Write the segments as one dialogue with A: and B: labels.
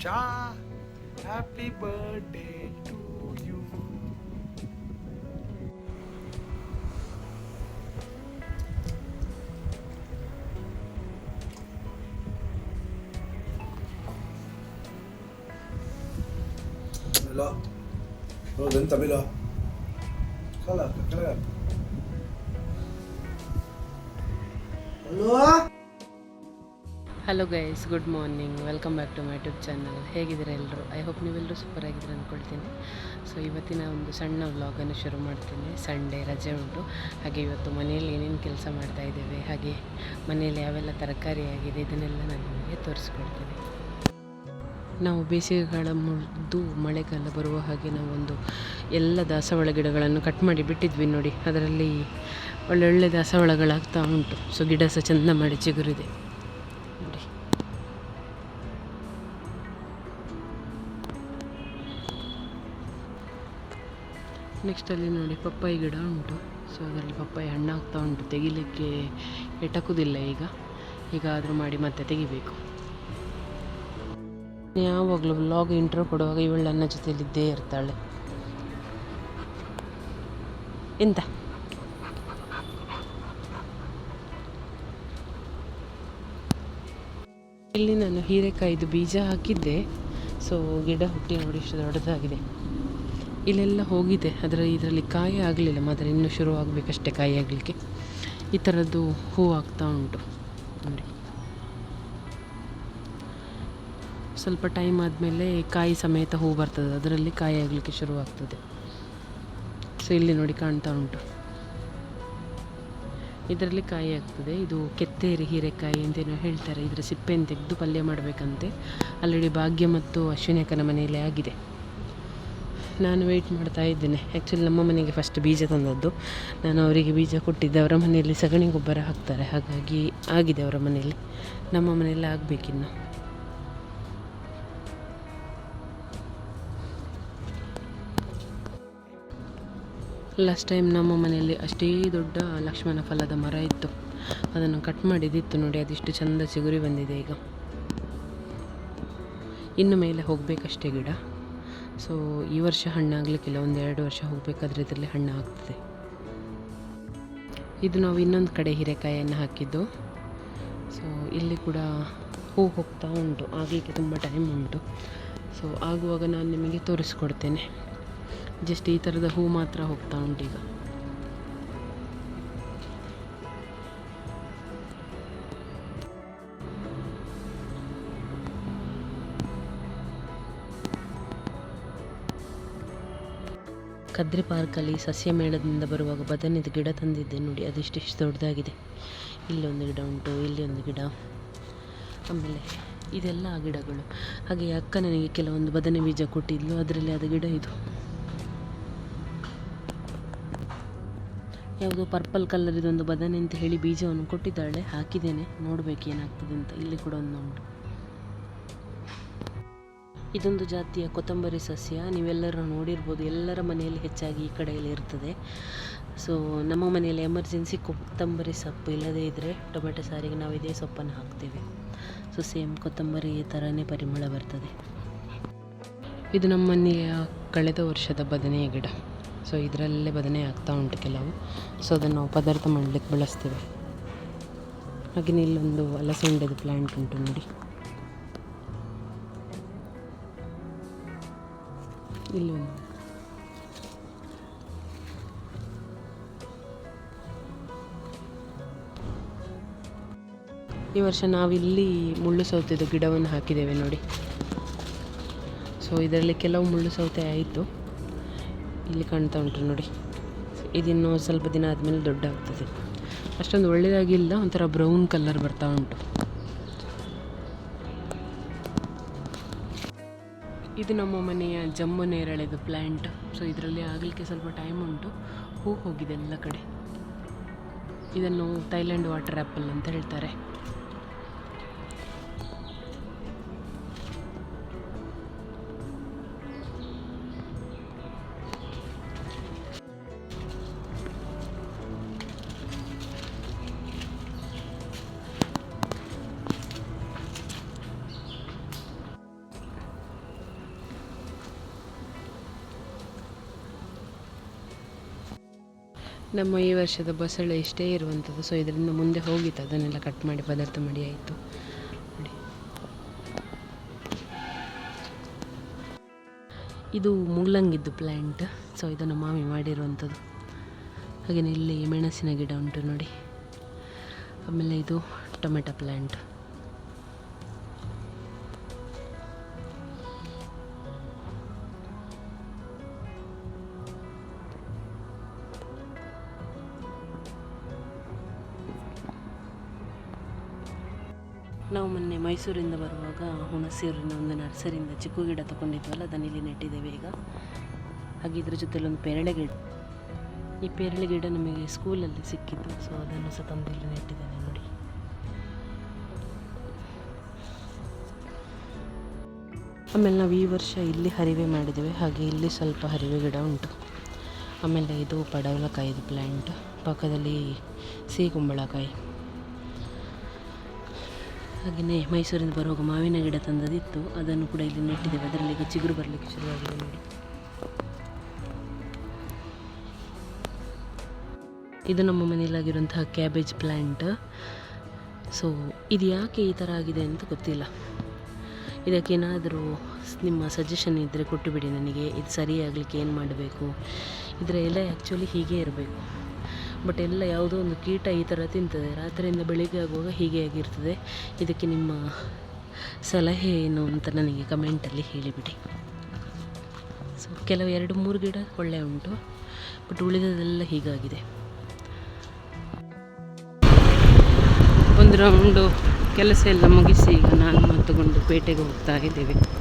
A: Cha. Happy birthday to you.
B: Hello. Bro, dun tabi Hello. Kala, kala.
C: Hello guys good morning welcome back to my YouTube channel ಹೇಗಿದ್ದೀರಾ ಎಲ್ಲರೂ? I hope ನೀವೆಲ್ಲರೂ super ಆಗಿದ್ದೀರಾ ಅಂದ್ಕೊಳ್ತೀನಿ so ಇವತ್ತಿನ ಒಂದು ಸಣ್ಣ ವ್ಲಾಗನ್ನು ಶುರು ಮಾಡ್ತೀನಿ. ಸಂಡೇ ರಜೆ ಉಂಟು. ಹಾಗೆ ಇವತ್ತು ಮನೆಯಲ್ಲಿ ಏನೇನು ಕೆಲಸ ಮಾಡ್ತಾ ಇದ್ದೇವೆ, ಹಾಗೆ ಮನೆಯಲ್ಲಿ ಯಾವೆಲ್ಲ ತರಕಾರಿ ಆಗಿದೆ, ಇದನ್ನೆಲ್ಲ ನಾನು ನಿಮಗೆ ತೋರಿಸ್ಕೊಡ್ತೀನಿ. ನಾವು ಬೇಸಿಗೆಗಾಲ ಮುರಿದು ಮಳೆಗಾಲ ಬರುವ ಹಾಗೆ ನಾವೊಂದು ಎಲ್ಲ ದಾಸವಾಳ ಗಿಡಗಳನ್ನು ಕಟ್ ಮಾಡಿ ಬಿಟ್ಟಿದ್ವಿ ನೋಡಿ. ಅದರಲ್ಲಿ ಒಳ್ಳೊಳ್ಳೆ ದಾಸವಾಳಗಳಾಗ್ತಾ ಉಂಟು. ಸೊ ಗಿಡ ಸಹ ಚೆಂದ ಮಾಡಿ ಚಿಗುರಿದೆ. ನೆಕ್ಸ್ಟ್ ಅಲ್ಲಿ ನೋಡಿ ಪಪ್ಪಾಯಿ ಗಿಡ ಉಂಟು. ಸೊ ಅದರಲ್ಲಿ ಪಪ್ಪಾಯಿ ಹಣ್ಣಾಗ್ತಾ ಉಂಟು. ತೆಗಿಲಿಕ್ಕೆ ಎಟಕುದಿಲ್ಲ ಈಗ. ಈಗ ಆದರೂ ಮಾಡಿ ಮತ್ತೆ ತೆಗಿಬೇಕು. ಯಾವಾಗಲೂ ವ್ಲಾಗ್ ಇಂಟ್ರೋ ಕೊಡುವಾಗ ಇವಳು ನನ್ನ ಜೊತೆಯಲ್ಲಿದ್ದೇ ಇರ್ತಾಳೆ. ಎಂತ? ಇಲ್ಲಿ ನಾನು ಹೀರೆಕಾಯಿದು ಬೀಜ ಹಾಕಿದ್ದೆ. ಸೊ ಗಿಡ ಹುಟ್ಟಿ ನೋಡಿ, ಇಷ್ಟು ದೊಡ್ಡದಾಗಿದೆ. ಇಲ್ಲೆಲ್ಲ ಹೋಗಿದೆ. ಅದರ ಇದರಲ್ಲಿ ಕಾಯಿ ಆಗಲಿಲ್ಲ. ಮಾತ್ರ ಇನ್ನೂ ಶುರು ಕಾಯಿ ಆಗಲಿಕ್ಕೆ. ಈ ಥರದ್ದು ಹೂವು ಆಗ್ತಾ ಉಂಟು. ನೋಡಿ. ಸ್ವಲ್ಪ ಟೈಮ್ ಆದಮೇಲೆ ಕಾಯಿ ಸಮೇತ ಹೂ ಬರ್ತದೆ. ಅದರಲ್ಲಿ ಕಾಯಿ ಆಗಲಿಕ್ಕೆ ಶುರುವಾಗ್ತದೆ ಸೊ ಇಲ್ಲಿ ನೋಡಿ ಕಾಣ್ತಾ ಉಂಟು. ಇದರಲ್ಲಿ ಕಾಯಿ ಆಗ್ತದೆ. ಇದು ಕೆತ್ತೇರಿ ಹೀರೆಕಾಯಿ ಅಂತೇನೋ ಹೇಳ್ತಾರೆ. ಇದರ ಸಿಪ್ಪೆಯನ್ನು ತೆಗೆದು ಪಲ್ಯ ಮಾಡಬೇಕಂತೆ. ಆಲ್ರೆಡಿ ಭಾಗ್ಯ ಮತ್ತು ಅಶ್ವಿನಿಯಕ್ಕನ ಮನೆಯಲ್ಲೇ ಆಗಿದೆ. ನಾನು ವೆಯ್ಟ್ ಮಾಡ್ತಾ ಇದ್ದೇನೆ. ಆ್ಯಕ್ಚುಲಿ ನಮ್ಮ ಮನೆಗೆ ಫಸ್ಟ್ ಬೀಜ ತಂದದ್ದು. ನಾನು ಅವರಿಗೆ ಬೀಜ ಕೊಟ್ಟಿದ್ದೆ. ಅವರ ಮನೆಯಲ್ಲಿ ಸಗಣಿ ಗೊಬ್ಬರ ಹಾಕ್ತಾರೆ. ಹಾಗಾಗಿ ಆಗಿದೆ ಅವರ ಮನೆಯಲ್ಲಿ. ನಮ್ಮ ಮನೆಯಲ್ಲಿ ಆಗಬೇಕಿನ್ನು. ಲಾಸ್ಟ್ ಟೈಮ್ ನಮ್ಮ ಮನೆಯಲ್ಲಿ ಅಷ್ಟೇ ದೊಡ್ಡ ಲಕ್ಷ್ಮಣ ಫಲದ ಮರ ಇತ್ತು. ಅದನ್ನು ಕಟ್ ಮಾಡಿದ್ದಿತ್ತು ನೋಡಿ, ಅದಿಷ್ಟು ಚಂದ ಚಿಗುರಿ ಬಂದಿದೆ ಈಗ. ಇನ್ನು ಮೇಲೆ ಹೋಗಬೇಕಷ್ಟೇ ಗಿಡ. ಸೊ ಈ ವರ್ಷ ಹಣ್ಣಾಗಲಿಕ್ಕಿಲ್ಲ ಒಂದು ಎರಡು ವರ್ಷ ಹೋಗಬೇಕಾದ್ರೆ ಇದರಲ್ಲಿ ಹಣ್ಣು ಆಗ್ತದೆ. ಇದು ನಾವು ಇನ್ನೊಂದು ಕಡೆ ಹೀರೆಕಾಯಿಯನ್ನು ಹಾಕಿದ್ದು. ಸೊ ಇಲ್ಲಿ ಕೂಡ ಹೂ ಹೋಗ್ತಾ ಉಂಟು. ಆಗಲಿಕ್ಕೆ ತುಂಬ ಟೈಮ್ ಉಂಟು. ಸೊ ಆಗುವಾಗ ನಾನು ನಿಮಗೆ ತೋರಿಸ್ಕೊಡ್ತೇನೆ. ಜಸ್ಟ್ ಈ ಥರದ ಹೂ ಮಾತ್ರ ಹೋಗ್ತಾ ಉಂಟು ಈಗ. ಕದ್ರಿ ಪಾರ್ಕಲ್ಲಿ ಸಸ್ಯ ಮೇಳದಿಂದ ಬರುವಾಗ ಬದನೆದ ಗಿಡ ತಂದಿದ್ದೆ ನೋಡಿ ಅದಿಷ್ಟಿಷ್ಟು ದೊಡ್ಡದಾಗಿದೆ. ಇಲ್ಲೊಂದು ಗಿಡ ಉಂಟು, ಇಲ್ಲಿ ಒಂದು ಗಿಡ. ಆಮೇಲೆ ಇದೆಲ್ಲ ಆ ಗಿಡಗಳು. ಹಾಗೆ ಅಕ್ಕ ನನಗೆ ಕೆಲವೊಂದು ಬದನೆ ಬೀಜ ಕೊಟ್ಟಿದ್ಲು, ಅದರಲ್ಲಿ ಅದು ಗಿಡ ಇದು. ಯಾವುದೋ ಪರ್ಪಲ್ ಕಲರ್ ಇದೊಂದು ಬದನೆ ಅಂತ ಹೇಳಿ ಬೀಜವನ್ನು ಕೊಟ್ಟಿದ್ದಾಳೆ. ಹಾಕಿದ್ದೇನೆ, ನೋಡಬೇಕು ಏನಾಗ್ತದೆ ಅಂತ. ಇಲ್ಲಿ ಕೂಡ ಒಂದು ಉಂಟು. ಇದೊಂದು ಜಾತಿಯ ಕೊತ್ತಂಬರಿ ಸಸ್ಯ. ನೀವೆಲ್ಲರೂ ನೋಡಿರ್ಬೋದು, ಎಲ್ಲರ ಮನೆಯಲ್ಲಿ ಹೆಚ್ಚಾಗಿ ಈ ಕಡೆಯಲ್ಲಿ ಇರ್ತದೆ. ಸೊ ನಮ್ಮ ಮನೆಯಲ್ಲಿ ಎಮರ್ಜೆನ್ಸಿ ಕೊತ್ತಂಬರಿ ಸೊಪ್ಪು ಇಲ್ಲದೇ ಇದ್ದರೆ ಟೊಮೆಟೊ ಸಾರಿಗೆ ನಾವು ಇದೇ ಸೊಪ್ಪನ್ನು ಹಾಕ್ತೇವೆ. ಸೊ ಸೇಮ್ ಕೊತ್ತಂಬರಿ ಥರನೇ ಪರಿಮಳ ಬರ್ತದೆ. ಇದು ನಮ್ಮ ಮನೆಯ ಕಳೆದ ವರ್ಷದ ಬದನೆಯ ಗಿಡ. ಸೊ ಇದರಲ್ಲೇ ಬದನೆ ಆಗ್ತಾ ಉಂಟು ಕೆಲವು. ಸೊ ಅದನ್ನು ನಾವು ಪದಾರ್ಥ ಮಾಡಲಿಕ್ಕೆ ಬಳಸ್ತೇವೆ. ಹಾಗೆಯೇ ಇಲ್ಲೊಂದು ಅಲಸಂಡೆದು ಪ್ಲ್ಯಾಂಟ್ ಉಂಟು ನೋಡಿ. ಇಲ್ಲಿ ಈ ವರ್ಷ ನಾವಿಲ್ಲಿ ಮುಳ್ಳು ಸೌತೆದು ಗಿಡವನ್ನು ಹಾಕಿದ್ದೇವೆ ನೋಡಿ. ಸೊ ಇದರಲ್ಲಿ ಕೆಲವು ಮುಳ್ಳು ಸೌತೆ ಆಯಿತು. ಇಲ್ಲಿ ಕಾಣ್ತಾ ಉಂಟು ನೋಡಿ. ಇದಿನ್ನು ಸ್ವಲ್ಪ ದಿನ ಆದಮೇಲೆ ದೊಡ್ಡ ಆಗ್ತದೆ ಅಷ್ಟೊಂದು ಒಳ್ಳೆಯದಾಗಿಲ್ಲ ಒಂಥರ ಬ್ರೌನ್ ಕಲರ್ ಬರ್ತಾ ಉಂಟು. ಇದು ನಮ್ಮ ಮನೆಯ ಜಮ್ಮು ನೇರಳೆದು ಪ್ಲ್ಯಾಂಟ್ ಸೊ ಇದರಲ್ಲಿ ಆಗಲಿಕ್ಕೆ ಸ್ವಲ್ಪ ಟೈಮ್ ಉಂಟು. ಹೂ ಹೋಗಿದೆ ಎಲ್ಲ ಕಡೆ. ಇದನ್ನು ಥೈಲ್ಯಾಂಡ್ ವಾಟರ್ ಆ್ಯಪಲ್ ಅಂತ ಹೇಳ್ತಾರೆ. ನಮ್ಮ ಈ ವರ್ಷದ ಬಸಳೆ ಇಷ್ಟೇ ಇರುವಂಥದ್ದು. ಸೊ ಇದರಿಂದ ಮುಂದೆ ಹೋಗಿತ್ತು. ಅದನ್ನೆಲ್ಲ ಕಟ್ ಮಾಡಿ, ಪದಾರ್ಥ ಮಾಡಿ ಆಯಿತು. ನೋಡಿ. ಇದು ಮುಗ್ಲಂಗಿದ್ದು ಪ್ಲ್ಯಾಂಟ್ ಸೊ ಇದನ್ನು ಮಾಮಿ ಮಾಡಿರುವಂಥದ್ದು. ಹಾಗೆಯೇ ಇಲ್ಲಿ ಮೆಣಸಿನ ಗಿಡ ಉಂಟು ನೋಡಿ. ಆಮೇಲೆ ಇದು ಟೊಮೆಟೊ ಪ್ಲ್ಯಾಂಟ್ ನಾವು ಮೊನ್ನೆ ಮೈಸೂರಿಂದ ಬರುವಾಗ ಹುಣಸೂರಿನ ಒಂದು ನರ್ಸರಿಯಿಂದ ಚಿಕ್ಕು ಗಿಡ ತಗೊಂಡಿದ್ವಲ್ಲ, ಅದನ್ನು ಇಲ್ಲಿ ನೆಟ್ಟಿದ್ದೇವೆ ಈಗ. ಹಾಗೆ ಇದ್ರ ಜೊತೆಲಿ ಒಂದು ಪೇರಳೆ ಗಿಡ. ಈ ಪೇರಳೆ ಗಿಡ ನಮಗೆ ಸ್ಕೂಲಲ್ಲಿ ಸಿಕ್ಕಿತ್ತು, ಸೊ ಅದನ್ನು ಸಹ ತಂದು ಇಲ್ಲಿ ನೆಟ್ಟಿದ್ದೇನೆ ನೋಡಿ. ಆಮೇಲೆ ನಾವು ಈ ವರ್ಷ ಇಲ್ಲಿ ಹರಿವೆ ಮಾಡಿದ್ದೇವೆ, ಹಾಗೆ ಇಲ್ಲಿ ಸ್ವಲ್ಪ ಹರಿವೆ ಗಿಡ ಉಂಟು. ಆಮೇಲೆ ಇದು ಪಡವಲಕಾಯಿದು ಪ್ಲ್ಯಾಂಟ್ ಪಕ್ಕದಲ್ಲಿ ಸಿಹಿ ಕುಂಬಳಕಾಯಿ. ಹಾಗೆಯೇ ಮೈಸೂರಿಂದ ಬರುವಾಗ ಮಾವಿನ ಗಿಡ ತಂದದಿತ್ತು. ಅದನ್ನು ಕೂಡ ಇಲ್ಲಿ ನೆಟ್ಟಿದ್ದೇವೆ. ಅದರಲ್ಲಿ ಚಿಗುರು ಬರಲಿಕ್ಕೆ ಶುರುವಾಗಿದೆ ನೋಡಿ. ಇದು ನಮ್ಮ ಮನೆಯಲ್ಲಾಗಿರುವಂತಹ ಕ್ಯಾಬೇಜ್ ಪ್ಲ್ಯಾಂಟ್ ಸೊ ಇದು ಯಾಕೆ ಈ ಥರ ಆಗಿದೆ ಅಂತ ಗೊತ್ತಿಲ್ಲ. ಇದಕ್ಕೇನಾದರೂ ನಿಮ್ಮ ಸಜೆಷನ್ ಇದ್ದರೆ ಕೊಟ್ಟುಬಿಡಿ ನನಗೆ. ಇದು ಸರಿಯಾಗಲಿಕ್ಕೆ ಏನು ಮಾಡಬೇಕು? ಇದರ ಎಲೆ ಆ್ಯಕ್ಚುಲಿ ಹೀಗೆ ಇರಬೇಕು. ಬಟ್ ಎಲ್ಲ ಯಾವುದೋ ಒಂದು ಕೀಟ ಈ ಥರ ತಿಂತದೆ. ರಾತ್ರಿಯಿಂದ ಬೆಳಿಗ್ಗೆ ಆಗುವಾಗ ಹೀಗೆ ಆಗಿರ್ತದೆ. ಇದಕ್ಕೆ ನಿಮ್ಮ ಸಲಹೆ ಏನು ಅಂತ ನನಗೆ ಕಮೆಂಟಲ್ಲಿ ಹೇಳಿಬಿಡಿ. ಸೊ ಕೆಲವು ಎರಡು ಮೂರು ಗಿಡ ಒಳ್ಳೆ ಉಂಟು. ಬಟ್ ಉಳಿದದೆಲ್ಲ ಹೀಗಾಗಿದೆ. ಒಂದು ರೌಂಡು ಕೆಲಸ ಎಲ್ಲ ಮುಗಿಸಿ ಈಗ ನಾನು ಮತ್ತುಕೊಂಡು ಪೇಟೆಗೆ ಹೋಗ್ತಾ ಇದ್ದೇವೆ.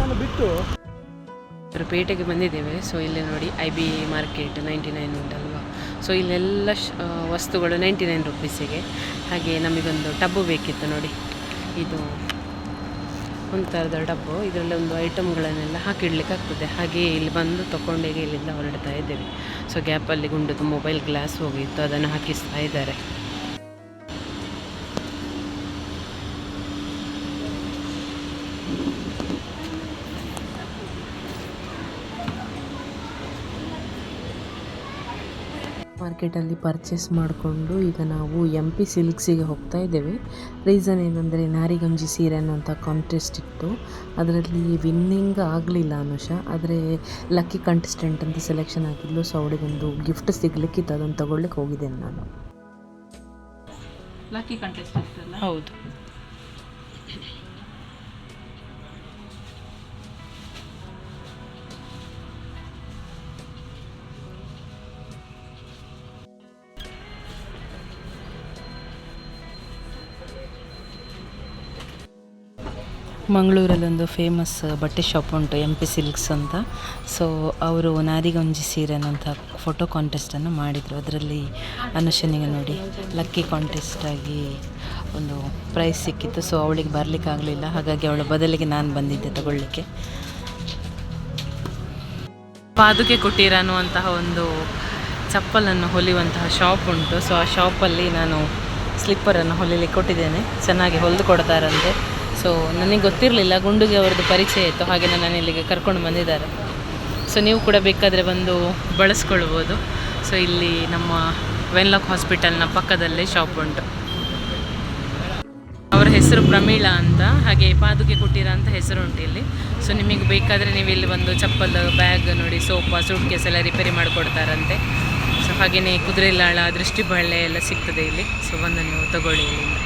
A: ನಾನು ಬಿಟ್ಟು
C: ಪೇಟೆಗೆ ಬಂದಿದ್ದೇವೆ. ಸೊ ಇಲ್ಲಿ ನೋಡಿ I B market ninety nine ಉಂಟಲ್ವಾ? ಸೊ ಇಲ್ಲೆಲ್ಲ ವಸ್ತುಗಳು ನೈಂಟಿ ನೈನ್ ರುಪೀಸಿಗೆ ಹಾಗೆ ನಮಗೊಂದು ಟಬ್ಬು ಬೇಕಿತ್ತು ನೋಡಿ. ಇದು ಒಂದು ಥರದ ಡಬ್ಬು ಇದರಲ್ಲಿ ಒಂದು ಐಟಮ್ಗಳನ್ನೆಲ್ಲ ಹಾಕಿಡ್ಲಿಕ್ಕೆ ಆಗ್ತದೆ. ಹಾಗೆ ಇಲ್ಲಿ ಬಂದು ತಗೊಂಡೇಗೆ ಇಲ್ಲಿಂದ ಹೊರಡ್ತಾ ಇದ್ದೇವೆ. ಸೊ ಗ್ಯಾಪಲ್ಲಿ ಗುಂಡದು ಮೊಬೈಲ್ ಗ್ಲಾಸ್ ಹೋಗಿತ್ತು. ಅದನ್ನು ಹಾಕಿಸ್ತಾ ಇದ್ದಾರೆ. ಮಾರ್ಕೆಟಲ್ಲಿ ಪರ್ಚೇಸ್ ಮಾಡಿಕೊಂಡು ಈಗ ನಾವು ಎಂ ಪಿ ಸಿಲ್ಕ್ಸಿಗೆ ಹೋಗ್ತಾ ಇದ್ದೇವೆ. ರೀಸನ್ ಏನಂದರೆ ನಾರಿಗಂಜಿ ಸೀರೆ ಅನ್ನೋಂಥ ಕಾಂಟೆಸ್ಟ್ ಇತ್ತು. ಅದರಲ್ಲಿ ವಿನ್ನಿಂಗ್ ಆಗಲಿಲ್ಲ ಅನುಷ. ಆದರೆ ಲಕ್ಕಿ ಕಂಟೆಸ್ಟೆಂಟ್ ಅಂತ ಸೆಲೆಕ್ಷನ್ ಆಗಿದ್ಲು ಸೊ ಅವಳಿಗೊಂದು ಗಿಫ್ಟ್ ಸಿಗ್ಲಿಕ್ಕಿತ್ತು. ಅದನ್ನು ತಗೊಳ್ಳಿಕ್ಕೆ ಹೋಗಿದ್ದೇನೆ ನಾನು.
D: ಲಕ್ಕಿ ಕಂಟೆಸ್ಟೆಂಟ್ ಅಲ್ಲ?
C: ಹೌದು. ಮಂಗಳೂರಲ್ಲೊಂದು ಫೇಮಸ್ ಬಟ್ಟೆ ಶಾಪ್ ಉಂಟು ಎಂ ಪಿ ಸಿಲ್ಕ್ಸ್ ಅಂತ. ಸೊ ಅವರು ನಾರಿಗಂಜಿ ಸೀರೆ ಅನ್ನೋಂಥ ಫೋಟೋ ಕಾಂಟೆಸ್ಟನ್ನು ಮಾಡಿದರು. ಅದರಲ್ಲಿ ಅನುಷನಿಗೆ ನೋಡಿ ಲಕ್ಕಿ ಕಾಂಟೆಸ್ಟಾಗಿ ಒಂದು ಪ್ರೈಸ್ ಸಿಕ್ಕಿತ್ತು. ಸೊ ಅವಳಿಗೆ ಬರಲಿಕ್ಕೆ ಆಗಲಿಲ್ಲ. ಹಾಗಾಗಿ ಅವಳ ಬದಲಿಗೆ ನಾನು ಬಂದಿದ್ದೆ ತಗೊಳ್ಳಿಕ್ಕೆ. ಪಾದುಕೆ ಕುಟೀರ ಅನ್ನುವಂತಹ ಒಂದು ಚಪ್ಪಲನ್ನು ಹೊಲಿಯುವಂತಹ ಶಾಪ್ ಉಂಟು. ಸೊ ಆ ಶಾಪಲ್ಲಿ ನಾನು ಸ್ಲಿಪ್ಪರನ್ನು ಹೊಲಿಲಿಕ್ಕೆ ಕೊಟ್ಟಿದ್ದೇನೆ. ಚೆನ್ನಾಗಿ ಹೊಲಿದು ಕೊಡ್ತಾರಂತೆ. ಸೊ ನನಗೆ ಗೊತ್ತಿರಲಿಲ್ಲ, ಗುಂಡುಗೆ ಅವರದ್ದು ಪರಿಚಯ ಇತ್ತು, ಹಾಗೆ ನಾನು ಇಲ್ಲಿಗೆ ಕರ್ಕೊಂಡು ಬಂದಿದ್ದಾರೆ. ಸೊ ನೀವು ಕೂಡ ಬೇಕಾದರೆ ಬಂದು ಬಳಸ್ಕೊಳ್ಬೋದು. ಸೊ ಇಲ್ಲಿ ನಮ್ಮ ವೆನ್ಲಾಕ್ ಹಾಸ್ಪಿಟಲ್ನ ಪಕ್ಕದಲ್ಲೇ ಶಾಪ್ ಉಂಟು. ಅವರ ಹೆಸರು ಪ್ರಮೀಳಾ ಅಂತ, ಹಾಗೆ ಪಾದುಕೆ ಕುಟೀರ ಅಂತ ಹೆಸರು ಉಂಟು ಇಲ್ಲಿ. ಸೊ ನಿಮಗೆ ಬೇಕಾದರೆ ನೀವು ಇಲ್ಲಿ ಬಂದು ಚಪ್ಪಲ್ ಬ್ಯಾಗ್ ನೋಡಿ ಸೋಫಾ ಸೂಟ್ ಕೇಸ್ ಎಲ್ಲ ರಿಪೇರಿ ಮಾಡಿಕೊಡ್ತಾರಂತೆ ಹಾಗೆಯೇ ಕುದುರೆಲಾಳ ದೃಷ್ಟಿ ಬಳ್ಳೆ ಎಲ್ಲ ಸಿಗ್ತದೆ ಇಲ್ಲಿ. ಸೊ ಬಂದು ನೀವು ತಗೊಳ್ಳಿ ಇಲ್ಲಿಂದ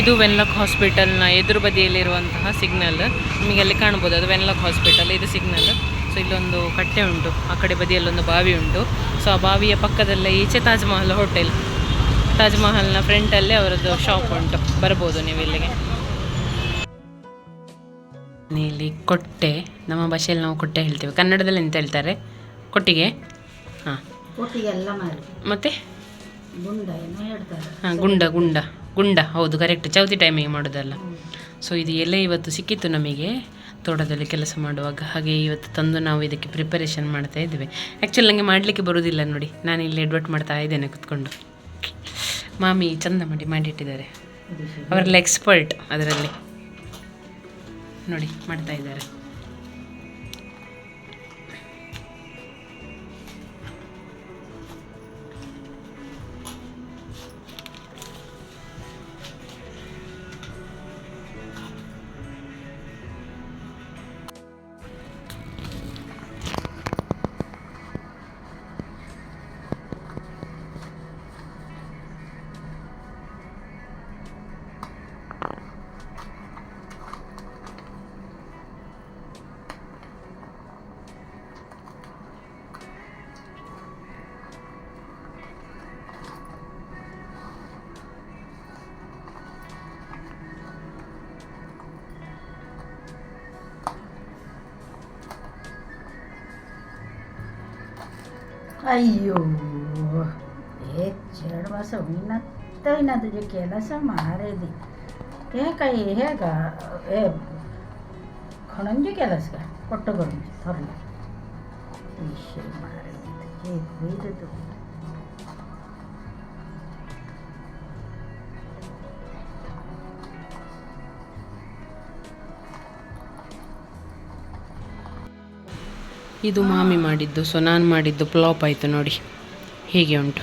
C: ಇದು ವೆನ್ಲಾಕ್ ಹಾಸ್ಪಿಟಲ್ನ ಎದುರು ಬದಿಯಲ್ಲಿರುವಂತಹ ಸಿಗ್ನಲ್ ನಿಮಗೆ ಅಲ್ಲಿ ಕಾಣ್ಬೋದು ಅದು ವೆನ್ಲಾಕ್ ಹಾಸ್ಪಿಟಲ್ ಇದು ಸಿಗ್ನಲ್ ಸೊ ಇಲ್ಲೊಂದು ಕಟ್ಟೆ ಉಂಟು. ಆ ಕಡೆ ಬದಿಯಲ್ಲೊಂದು ಬಾವಿ ಉಂಟು. ಸೊ ಆ ಬಾವಿಯ ಪಕ್ಕದಲ್ಲೇ ಈಚೆ ತಾಜ್ ಮಹಲ್ ಹೋಟೆಲ್ ತಾಜ್ ಮಹಲ್ನ ಫ್ರಂಟಲ್ಲೇ ಅವರದ್ದು ಶಾಪ್ ಉಂಟು. ಬರ್ಬೋದು ನೀವು ಇಲ್ಲಿಗೆ. ಇಲ್ಲಿ ಕೊಟ್ಟೆ ನಮ್ಮ ಭಾಷೆಯಲ್ಲಿ ನಾವು ಕೊಟ್ಟೆ ಹೇಳ್ತೇವೆ. ಕನ್ನಡದಲ್ಲಿ ಎಂತ ಹೇಳ್ತಾರೆ? ಕೊಟ್ಟಿಗೆ? ಹಾಂ. ಮತ್ತು?
D: ಗುಂಡ ಏನೋ ಹೇಳ್ತಾರೆ.
C: ಹಾಂ ಗುಂಡ ಗುಂಡ. ಗುಂಡ ಹೌದು ಕರೆಕ್ಟ್ ಚೌತಿ ಟೈಮಿಗೆ ಮಾಡೋದಲ್ಲ. ಸೊ ಇದು ಎಲೆ ಇವತ್ತು ಸಿಕ್ಕಿತ್ತು ನಮಗೆ. ತೋಟದಲ್ಲಿ ಕೆಲಸ ಮಾಡುವಾಗ ಹಾಗೆ ಇವತ್ತು ತಂದು ನಾವು ಇದಕ್ಕೆ ಪ್ರಿಪರೇಷನ್ ಮಾಡ್ತಾ ಇದ್ದೇವೆ. ಆ್ಯಕ್ಚುಲಿ ನನಗೆ ಮಾಡಲಿಕ್ಕೆ ಬರೋದಿಲ್ಲ ನೋಡಿ. ನಾನು ಇಲ್ಲಿ ಎಡ್ವರ್ಟ್ ಮಾಡ್ತಾ ಇದ್ದೇನೆ ಕುತ್ಕೊಂಡು. ಮಾಮಿ ಚಂದ ಮಾಡಿ ಮಾಡಿಟ್ಟಿದ್ದಾರೆ. ಅವರೆಲ್ಲ ಎಕ್ಸ್ಪರ್ಟ್ ಅದರಲ್ಲಿ. ನೋಡಿ ಮಾಡ್ತಾ ಇದ್ದಾರೆ.
D: ಅಯ್ಯೋ ಏ ಚೆರಡು ಬಸ ಇನ್ನತ್ತ ಇನ್ನದು ಕೆಲಸ ಮಾರೇದಿ ಏಕ ಹೇಗ ಏ ಖಣಂಜಿ ಕೆಲಸ ಕೊಟ್ಟು ಬರಂಜಿ ತೊರಲಿ ವಿಷಯ
C: ಇದು ಮಾಮಿ ಮಾಡಿದ್ದು. ಸೊ ನಾನು ಮಾಡಿದ್ದು ಪ್ಲಾಪ್ ಆಯಿತು ನೋಡಿ. ಹೀಗೆ ಉಂಟು.